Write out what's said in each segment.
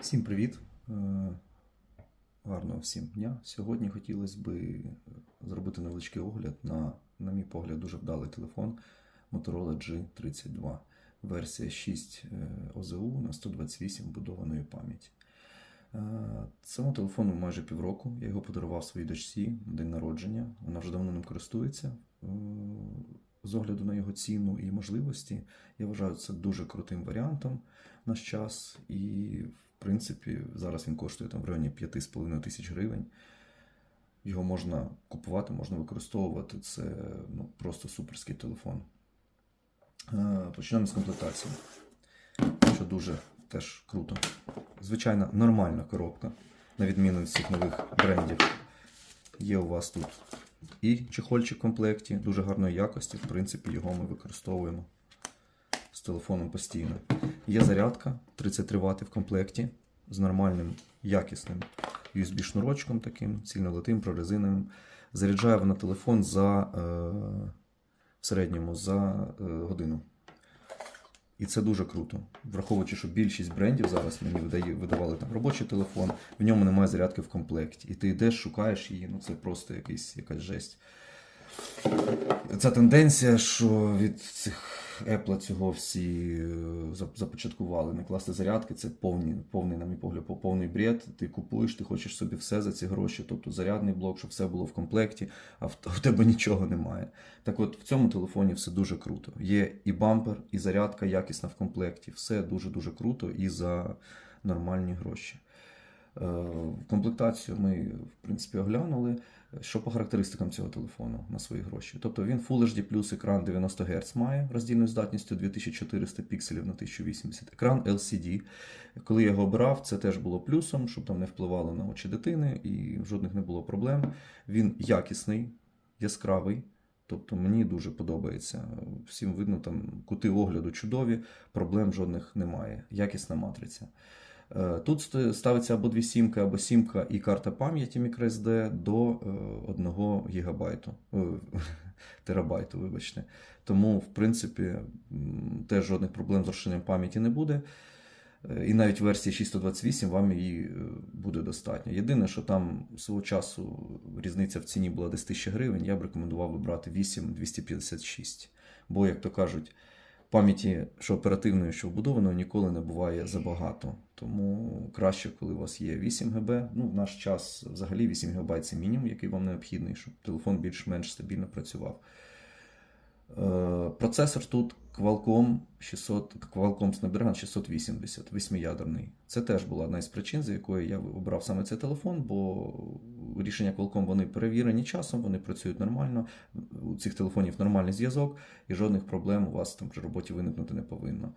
Всім привіт! Е, Гарного всім дня. Сьогодні хотілося би зробити невеличкий огляд на, на мій погляд, дуже вдалий телефон Motorola G32. Версія 6 е, ОЗУ на 128 вбудованої пам'яті. Е, Цьому телефону майже півроку. Я його подарував своїй дочці на день народження. Вона вже давно ним користується. Е, З огляду на його ціну і можливості, я вважаю це дуже крутим варіантом наш час. І, в принципі, зараз він коштує там в районі 5,5 тисяч гривень. Його можна купувати, можна використовувати. Це ну, просто суперський телефон. Е, Почнемо з комплектації, що дуже теж круто. Звичайно, нормальна коробка, на відміну від всіх нових брендів. Є у вас тут і чехольчик в комплекті, дуже гарної якості. В принципі, його ми використовуємо з телефоном постійно. Є зарядка 33 Вт в комплекті з нормальним, якісним USB-шнурочком таким, цільнолитим, прорезиновим. Заряджає вона телефон за е, в середньому за е, годину. І це дуже круто. Враховуючи, що більшість брендів зараз мені видавали там робочий телефон, в ньому немає зарядки в комплекті. І ти йдеш, шукаєш її, ну це просто якийсь, якась жесть. Ця тенденція, що від цих Apple цього всі е, започаткували не класти зарядки, це повний, повний, на мій погляд, по- повний бред. Ти купуєш, ти хочеш собі все за ці гроші, тобто зарядний блок, щоб все було в комплекті, а в, в тебе нічого немає. Так от в цьому телефоні все дуже круто. Є і бампер, і зарядка якісна в комплекті. Все дуже-дуже круто і за нормальні гроші. Е, Комплектацію ми, в принципі, оглянули. Що по характеристикам цього телефону на свої гроші? Тобто він Full HD Plus екран 90 Гц має роздільною здатністю 2400 пікселів на 1080. Екран LCD. Коли я його обирав, це теж було плюсом, щоб там не впливало на очі дитини і жодних не було проблем. Він якісний, яскравий. Тобто мені дуже подобається. Всім видно, там кути огляду чудові, проблем жодних немає. Якісна матриця. Е, Тут ставиться або дві сімки, або сімка і карта пам'яті microSD до 1 гігабайту, е, терабайту, вибачте. Тому, в принципі, теж жодних проблем з розширенням пам'яті не буде. Е, І навіть версії 628 вам її е, буде достатньо. Єдине, що там свого часу різниця в ціні була десь 1000 гривень, я б рекомендував вибрати 8256. Бо, як то кажуть, пам'яті, що оперативної, що вбудованої, ніколи не буває забагато. Тому краще, коли у вас є 8 ГБ. Ну, в наш час взагалі 8 ГБ це мінімум, який вам необхідний, щоб телефон більш-менш стабільно працював. Е, Процесор тут Qualcomm 600, Qualcomm Snapdragon 680, восьмиядерний. Це теж була одна із причин, за якою я обрав саме цей телефон, бо рішення Qualcomm вони перевірені часом, вони працюють нормально. У цих телефонів нормальний зв'язок і жодних проблем у вас там при роботі виникнути не повинно.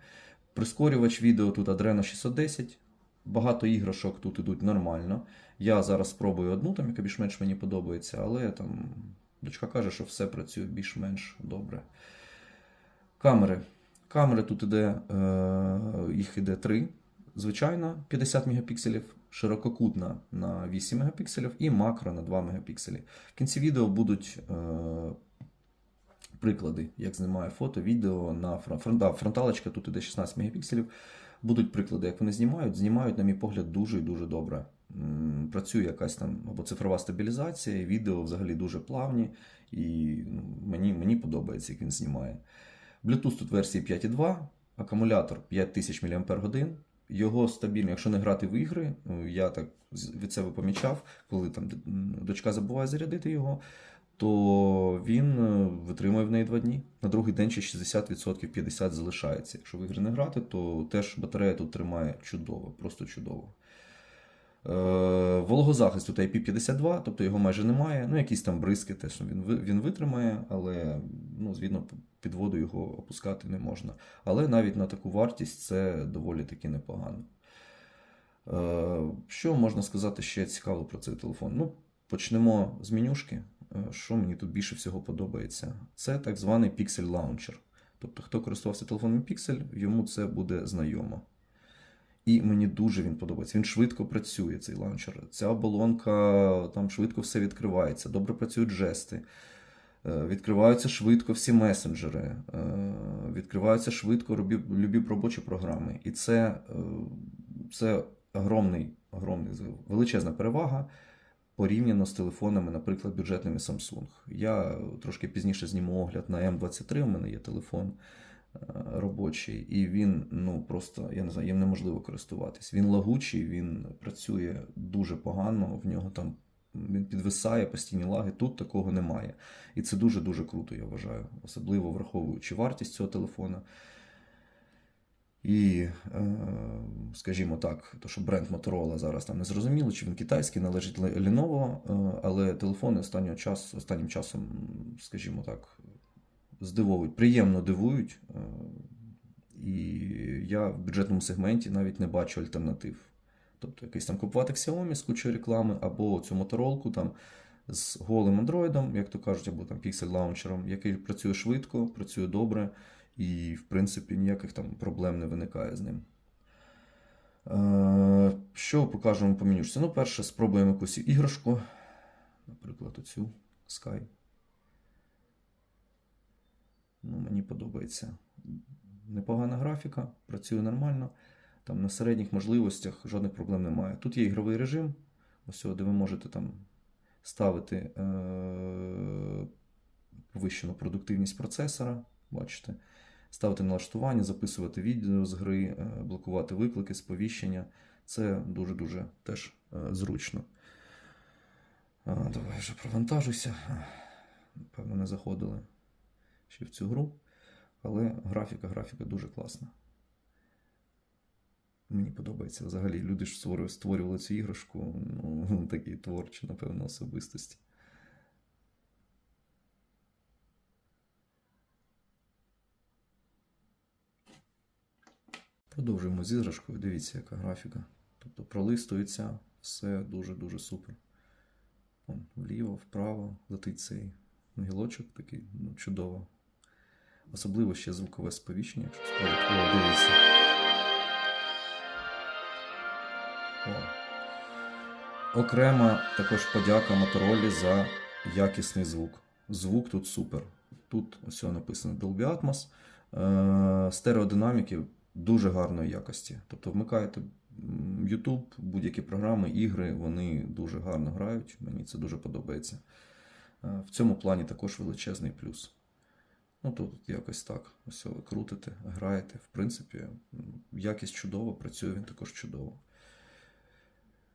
Прискорювач відео тут Adreno 610. Багато іграшок тут ідуть нормально. Я зараз спробую одну, там, яка більш-менш мені подобається, але там дочка каже, що все працює більш-менш добре. Камери. Камери тут іде, е, їх іде три. Звичайна 50 мегапікселів, ширококутна на 8 мегапікселів і макро на 2 мегапікселі. В кінці відео будуть е, приклади, як знімає фото, відео на фрон- фрон- да, фронталочка, тут іде 16 мегапікселів. Будуть приклади, як вони знімають. Знімають, на мій погляд, дуже і дуже добре. Працює якась там або цифрова стабілізація, відео взагалі дуже плавні, і ну, мені, мені подобається, як він знімає. Bluetooth тут версії 5.2, акумулятор 5000 мАч. Його стабільно, якщо не грати в ігри, ну, я так від себе помічав, коли там дочка забуває зарядити його, то він е, витримує в неї два дні. На другий день ще 60% 50% залишається. Якщо в ігри не грати, то теж батарея тут тримає чудово, просто чудово. Е, Вологозахист тут IP52, тобто його майже немає. Ну, якісь там бризки теж він, він витримає, але ну, звідно під воду його опускати не можна. Але навіть на таку вартість це доволі таки непогано. Е, Що можна сказати ще цікаво про цей телефон? Ну, почнемо з менюшки. Е, Що мені тут більше всього подобається? Це так званий Pixel Launcher. Тобто, хто користувався телефоном Pixel, йому це буде знайомо. І мені дуже він подобається. Він швидко працює, цей лаунчер. Ця оболонка там швидко все відкривається, добре працюють жести. Е, Відкриваються швидко всі месенджери, е, відкриваються швидко любі, робочі програми. І це, це огромний, огромний, величезна перевага порівняно з телефонами, наприклад, бюджетними Samsung. Я трошки пізніше зніму огляд на М23, у мене є телефон е, робочий, і він ну просто я не знаю, їм неможливо користуватись. Він лагучий, він працює дуже погано, в нього там він підвисає постійні лаги. Тут такого немає. І це дуже-дуже круто, я вважаю, особливо враховуючи вартість цього телефона. І, е, скажімо так, то що бренд Motorola зараз там не зрозуміло, чи він китайський, належить Ле- Lenovo, е, але телефони останнього часу, останнім часом, скажімо так, здивовують, приємно дивують. е, І я в бюджетному сегменті навіть не бачу альтернатив. Тобто якийсь там купувати Xiaomi з кучою реклами, або цю моторолку там з голим андроїдом, як то кажуть, або там піксель лаунчером, який працює швидко, працює добре, і, в принципі, ніяких там проблем не виникає з ним. Е, Що покажемо по менюшці? Ну, перше, спробуємо якусь іграшку. Наприклад, оцю Sky. Ну, мені подобається. Непогана графіка, працює нормально. Там на середніх можливостях жодних проблем немає. Тут є ігровий режим, ось де ви можете там ставити е- повищену продуктивність процесора. Бачите, ставити налаштування, записувати відео з гри, е, блокувати виклики, сповіщення. Це дуже-дуже теж е, зручно. Давай вже провантажуся. Напевно, не заходили ще в цю гру. Але графіка, графіка дуже класна. Мені подобається взагалі. Люди ж створювали, цю іграшку, ну, такі творчі, напевно, особистості. Продовжуємо з іграшкою. Дивіться, яка графіка. Тобто пролистується все дуже-дуже супер. Вон, вліво, вправо летить цей гілочок такий, ну, чудово. Особливо ще звукове сповіщення, якщо спробувати. О, дивіться. Окрема також подяка Моторолі за якісний звук. Звук тут супер. Тут ось написано Dolby Atmos. Е, Стереодинаміки дуже гарної якості. Тобто вмикаєте YouTube, будь-які програми, ігри, вони дуже гарно грають. Мені це дуже подобається. Е, В цьому плані також величезний плюс. Ну, тут якось так. Ось ви крутите, граєте. В принципі, якість чудова, працює він також чудово.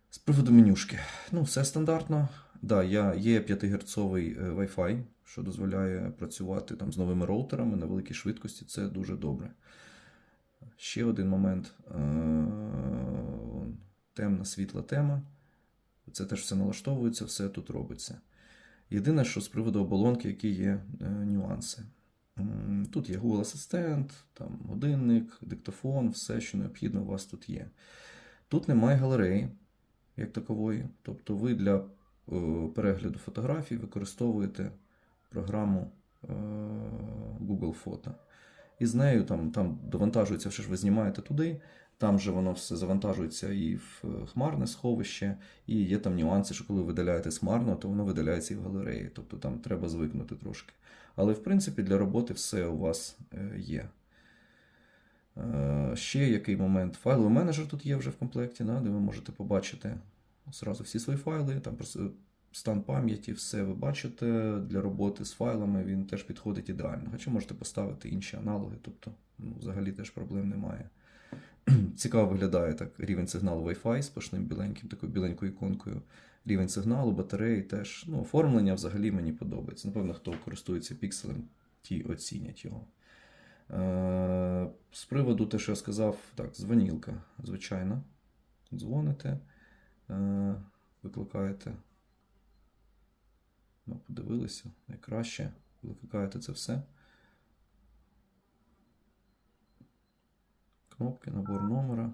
З приводу менюшки. Ну, все стандартно. Да, я, є 5 Гц Wi-Fi, що дозволяє працювати там з новими роутерами на великій швидкості. Це дуже добре. Ще один момент. Е, Темна світла тема. Це теж все налаштовується, все тут робиться. Єдине, що з приводу оболонки, які є е, нюанси. Тут є Google Асистент, там годинник, диктофон, все, що необхідно у вас тут є. Тут немає галереї, як такової. Тобто ви для е, перегляду фотографій використовуєте програму Google Фото. І з нею там, там довантажується все, що ви знімаєте туди. Там же воно все завантажується і в е, хмарне сховище, і є там нюанси, що коли видаляєте з хмарного, то воно видаляється і в галереї. Тобто там треба звикнути трошки. Але в принципі для роботи все у вас е, є. Е, Ще який момент? Файловий менеджер тут є вже в комплекті, де ви можете побачити зразу всі свої файли, там стан пам'яті, все ви бачите для роботи з файлами, він теж підходить ідеально. Хоча можете поставити інші аналоги, тобто ну, взагалі теж проблем немає. Цікаво виглядає так рівень сигналу Wi-Fi сплошним біленьким, такою біленькою іконкою. Рівень сигналу, батареї теж. Ну, оформлення взагалі мені подобається. Напевно, хто користується пікселем, ті оцінять його. Е, з приводу те, що я сказав, так, дзвонілка, звичайно. Дзвоните, е, викликаєте. Ну, подивилися, найкраще. Викликаєте це все. Кнопки, набор номера.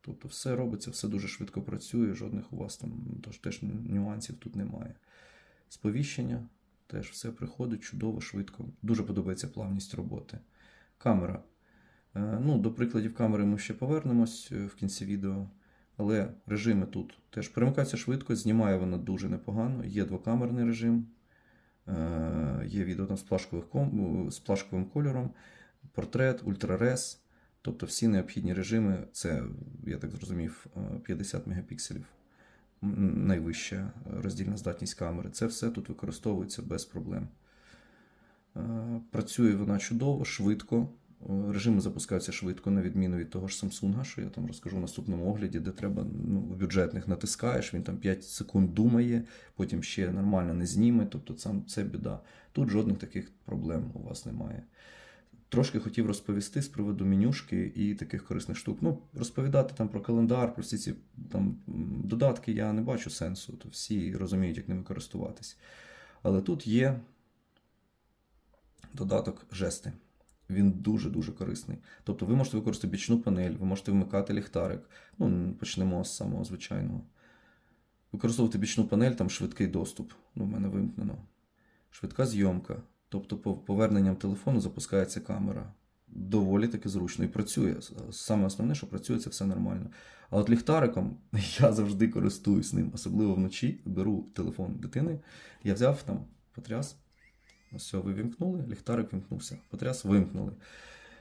Тобто все робиться, все дуже швидко працює, жодних у вас там тож, теж нюансів тут немає. Сповіщення теж все приходить чудово, швидко. Дуже подобається плавність роботи. Камера. Е, Ну, До прикладів камери ми ще повернемось е, в кінці відео. Але режими тут теж перемикається швидко, знімає вона дуже непогано. Є двокамерний режим, е, є відео там з, ком- з плашковим кольором, портрет, ультрарес. Тобто всі необхідні режими, це, я так зрозумів, е, 50 мегапікселів. Найвища роздільна здатність камери. Це все тут використовується без проблем. Е, Працює вона чудово, швидко. Режими запускаються швидко, на відміну від того ж Samsung, що я там розкажу в наступному огляді, де треба ну, в бюджетних натискаєш, він там 5 секунд думає, потім ще нормально не зніме. Тобто це, це біда. Тут жодних таких проблем у вас немає. Трошки хотів розповісти з приводу менюшки і таких корисних штук. Ну, розповідати там про календар, про всі ці там додатки я не бачу сенсу, то всі розуміють, як ними користуватись. Але тут є додаток жести. Він дуже-дуже корисний. Тобто ви можете використати бічну панель, ви можете вмикати ліхтарик. Ну, почнемо з самого звичайного. Використовувати бічну панель, там швидкий доступ. Ну, в мене вимкнено. Швидка зйомка. Тобто, по поверненням телефону запускається камера. Доволі таки зручно і працює. Саме основне, що працює, це все нормально. А от ліхтариком я завжди користуюсь ним, особливо вночі. Беру телефон дитини, я взяв там, потряс. Все, ви вимкнули, ліхтарик вимкнувся. Потряс, вимкнули.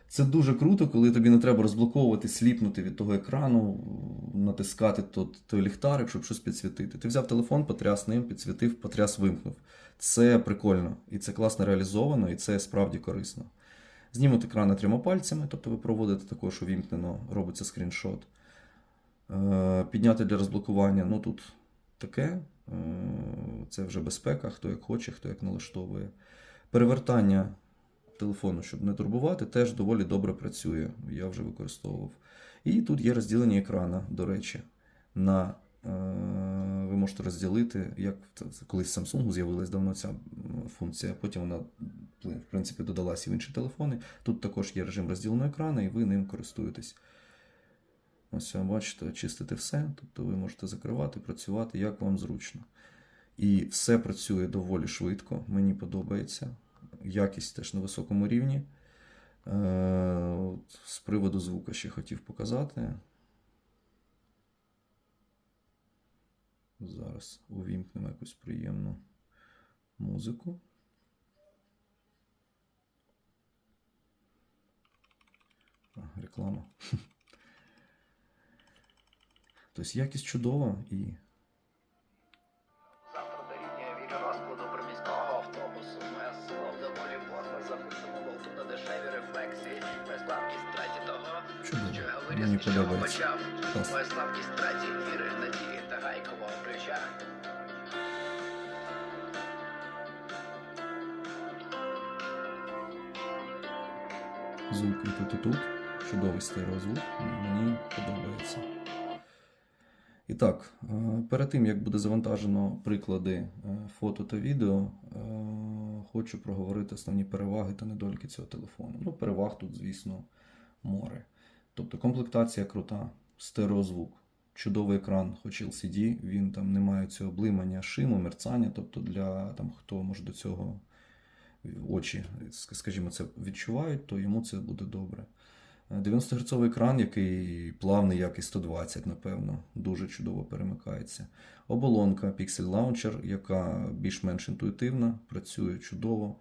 Це дуже круто, коли тобі не треба розблоковувати, сліпнути від того екрану, натискати той, той ліхтарик, щоб щось підсвітити. Ти взяв телефон, потряс ним, підсвітив, потряс, вимкнув. Це прикольно, і це класно реалізовано, і це справді корисно. Знімуть екрани трьома пальцями, тобто ви проводите також увімкнено, робиться скріншот. Е, Підняти для розблокування, ну тут таке. Е, Це вже безпека, хто як хоче, хто як налаштовує. Перевертання телефону, щоб не турбувати, теж доволі добре працює. Я вже використовував. І тут є розділення екрана, до речі. На, е, ви можете розділити, як колись в Samsung з'явилась давно ця функція, потім вона в принципі додалася і в інші телефони. Тут також є режим розділеного екрану, і ви ним користуєтесь. Ось бачите, очистити все. Тобто ви можете закривати, працювати, як вам зручно. І все працює доволі швидко, мені подобається. Якість теж на високому рівні. Е, з приводу звука ще хотів показати. Зараз увімкнемо якусь приємну музику. Реклама. Тобто якість чудова і Звук тут. Чудовий стереозвук. Мені подобається. І так, е, перед тим як буде завантажено приклади е, фото та відео, е, хочу проговорити основні переваги та недоліки цього телефону. Ну, переваг тут, звісно, море. Тобто комплектація крута, стереозвук, чудовий екран, хоч LCD, він там не має цього блимання, шиму, мерцання. Тобто для там, хто може до цього очі, скажімо, це відчувають, то йому це буде добре. 90 Гц екран, який плавний, як і 120, напевно, дуже чудово перемикається. Оболонка Pixel Launcher, яка більш-менш інтуїтивна, працює чудово.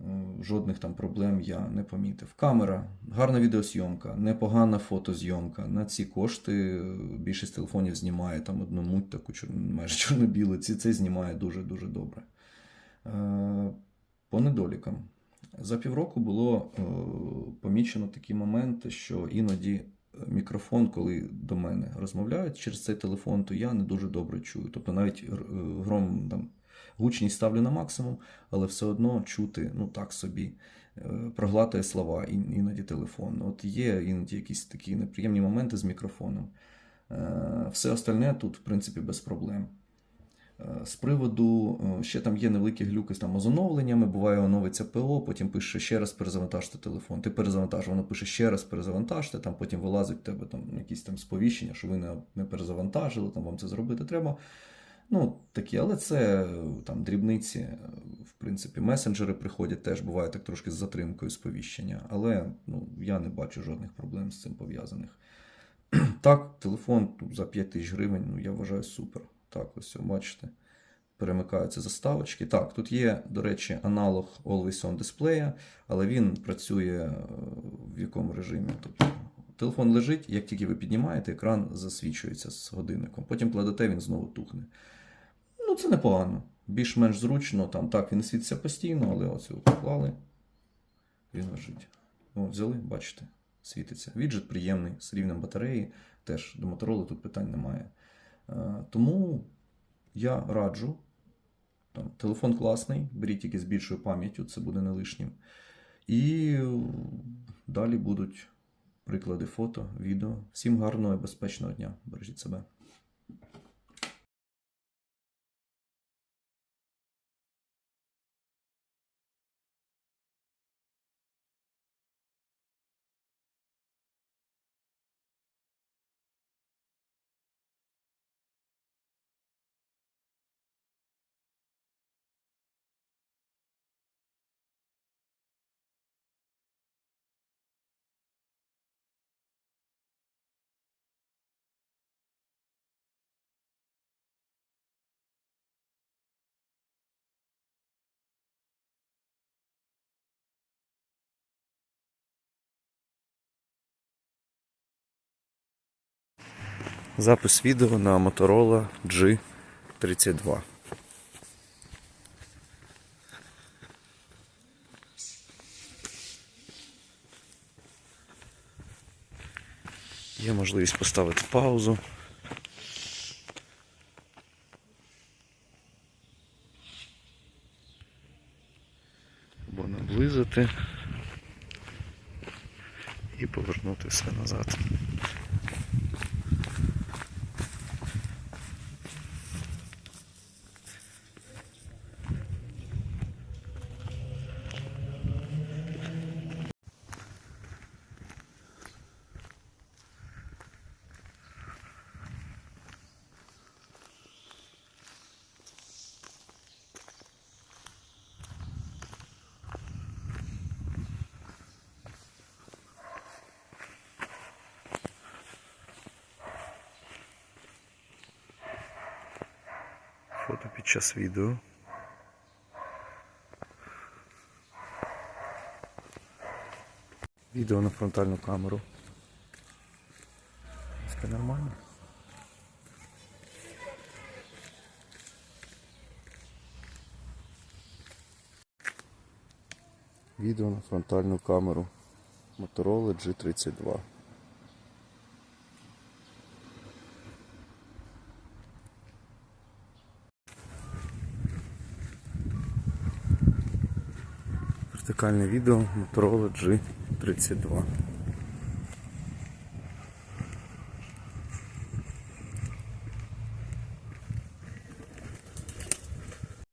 Е, Жодних там проблем я не помітив. Камера, гарна відеозйомка, непогана фотозйомка. На ці кошти е, більшість телефонів знімає там одну муть, таку майже чорно-білу. Це знімає дуже-дуже добре. Е, По недолікам. За півроку було е, помічено такі моменти, що іноді е, мікрофон, коли до мене розмовляють через цей телефон, то я не дуже добре чую. Тобто навіть гром там, гучність ставлю на максимум, але все одно чути ну так собі. Проглатує слова іноді телефон. От є іноді якісь такі неприємні моменти з мікрофоном. Все остальне тут, в принципі, без проблем. З приводу, е, ще там є невеликі глюки там з оновленнями, буває оновиться ПО, потім пише ще раз перезавантажте телефон. Ти перезавантаж, воно пише ще раз перезавантажте, там потім вилазить в тебе там якісь там сповіщення, що ви не, не перезавантажили, там вам це зробити треба. Ну, такі, але це е, там дрібниці. Е, В принципі, месенджери приходять теж, буває так трошки з затримкою сповіщення, але ну, я не бачу жодних проблем з цим пов'язаних. Так, телефон за 5 тисяч гривень, ну я вважаю супер. Так, ось бачите. перемикаються заставочки. Так, тут є, до речі, аналог Always On дисплея, але він працює е, в якому режимі? Тобто телефон лежить, як тільки ви піднімаєте, екран засвічується з годинником. Потім кладете, він знову тухне. Ну, це непогано. Більш-менш зручно. Там так він світиться постійно, але ось його поклали. Він лежить. О, взяли, бачите, світиться. Віджит приємний, з рівнем батареї. Теж до Motorola тут питань немає. Е, Тому я раджу. Там, телефон класний, беріть тільки з більшою пам'яттю, це буде не лишнім. І е, далі будуть приклади фото, відео. Всім гарного і безпечного дня. Бережіть себе. Запис відео на Motorola G32. Є можливість поставити паузу. Або наблизити і повернути все назад. Фото під час відео. Відео на фронтальну камеру. Все нормально. Відео на фронтальну камеру Motorola G32. Вертикальне відео Motorola G32.